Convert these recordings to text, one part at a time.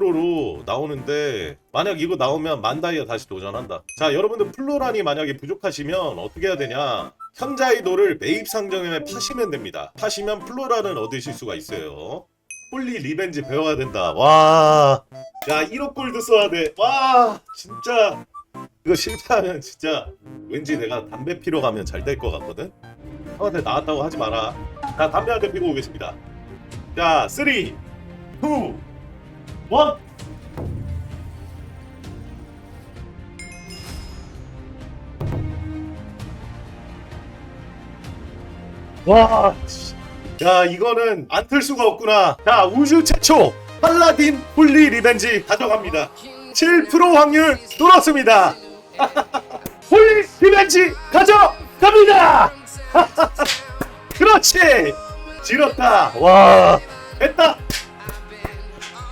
20%로 나오는데 만약 이거 나오면 만 다이아 다시 도전한다. 자 여러분들 플로란이 만약에 부족하시면 어떻게 해야 되냐? 현자이도를 매입 상점에 파시면 됩니다. 파시면 플로란을 얻으실 수가 있어요. 홀리 리벤지 배워야 된다. 와, 야 1억 골드 써야 돼. 와, 진짜 이거 실패하면 진짜 왠지 내가 담배 피러 가면 잘 될 것 같거든. 형한테 나왔다고 하지 마라. 자 담배 한 대 피고 오겠습니다. 자, 3, 2, 1. 와, 씨. 야 이거는 안 틀 수가 없구나. 자 우주 최초 팔라딘 홀리 리벤지 가져갑니다. 7% 확률 뚫었습니다. 홀리 리벤지 가져갑니다. 그렇지. 지렸다. 와, 됐다.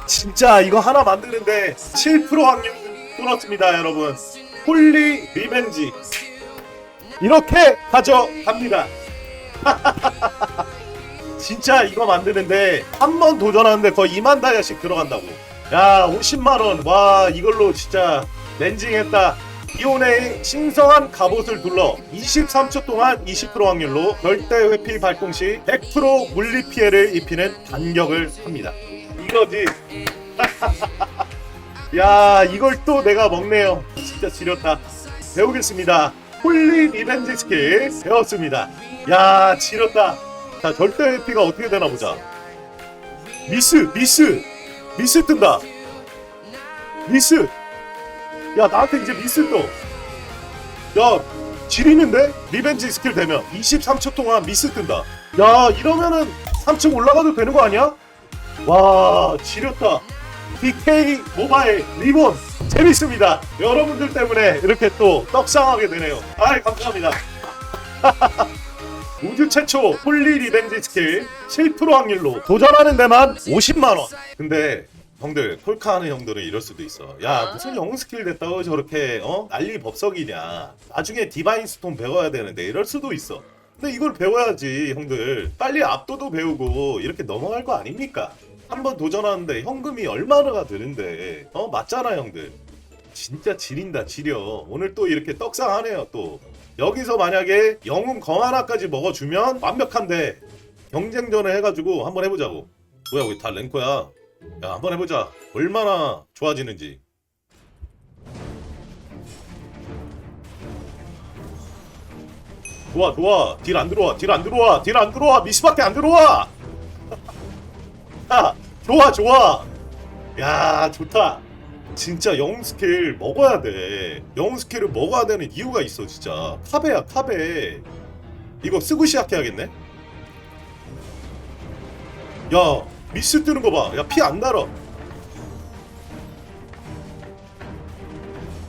진짜 이거 하나 만드는데 7% 확률 뚫었습니다, 여러분. 홀리 리벤지 이렇게 가져갑니다. 진짜 이거 만드는데 한 번 도전하는데 거의 2만 다이아씩 들어간다고. 야, 50만 원. 와, 이걸로 진짜 렌징했다. 이온의 신성한 갑옷을 둘러 23초 동안 20% 확률로 절대 회피 발동 시 100% 물리 피해를 입히는 반격을 합니다. 이거지. 야, 이걸 또 내가 먹네요. 진짜 지렸다. 배우겠습니다. 홀리 리벤지 스킬 배웠습니다. 야, 지렸다. 자, 절대 회피가 어떻게 되나 보자. 미스, 미스, 미스 뜬다. 미스. 야, 나한테 이제 미스 떠. 야, 지리는데? 리벤지 스킬 되면 23초 동안 미스 뜬다. 야, 이러면은 3층 올라가도 되는 거 아니야? 와, 지렸다. DK 모바일 리본 재밌습니다. 여러분들 때문에 이렇게 또 떡상하게 되네요. 아, 감사합니다. 우주 최초 홀리 리벤지 스킬 7% 확률로 도전하는 데만 50만 원. 근데 형들 콜카하는 형들은 이럴 수도 있어. 야 무슨 영웅 스킬 됐다고 저렇게 어 난리 법석이냐. 나중에 디바인 스톤 배워야 되는데 이럴 수도 있어. 근데 이걸 배워야지 형들. 빨리 압도도 배우고 이렇게 넘어갈 거 아닙니까? 한번 도전하는데 현금이 얼마나 드는데 어 맞잖아 형들. 진짜 지린다 지려. 오늘 또 이렇게 떡상하네요 또. 여기서 만약에 영웅 검 하나까지 먹어주면 완벽한데 경쟁전을 해가지고 한번 해보자고. 뭐야 우리 다 랭커야. 야 한번 해보자. 얼마나 좋아지는지. 좋아 좋아 딜 안 들어와 딜 안 들어와 딜 안 들어와 미스밖에 안 들어와. 야 좋아 좋아. 야 좋다. 진짜 영웅 스킬 먹어야 돼. 영웅 스킬을 먹어야 되는 이유가 있어, 진짜. 카베야, 카베. 이거 쓰고 시작해야겠네? 야, 미스 뜨는 거 봐. 야, 피안 달아.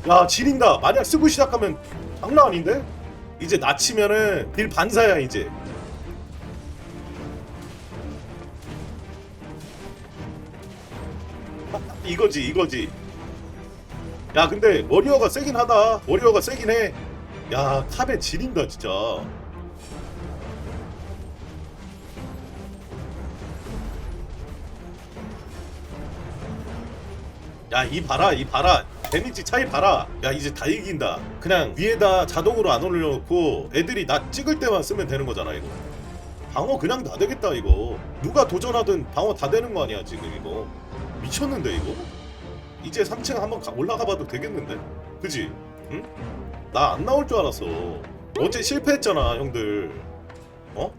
야, 지린다. 만약 쓰고 시작하면 장난 아닌데? 이제 낮치면은 딜 반사야, 이제. 이거지, 이거지. 야 근데 워리어가 세긴 하다 워리어가 세긴 해야 탑에 지린다 진짜 야 이 봐라 이 봐라 데미지 차이 봐라 야 이제 다 이긴다 그냥 위에다 자동으로 안 올려놓고 애들이 나 찍을 때만 쓰면 되는 거잖아 이거 방어 그냥 다 되겠다 이거 누가 도전하든 방어 다 되는 거 아니야 지금 이거 미쳤는데 이거 이제 3층 한번 가- 올라가 봐도 되겠는데? 그지? 응? 나 안 나올 줄 알았어. 어제 실패했잖아, 형들. 어?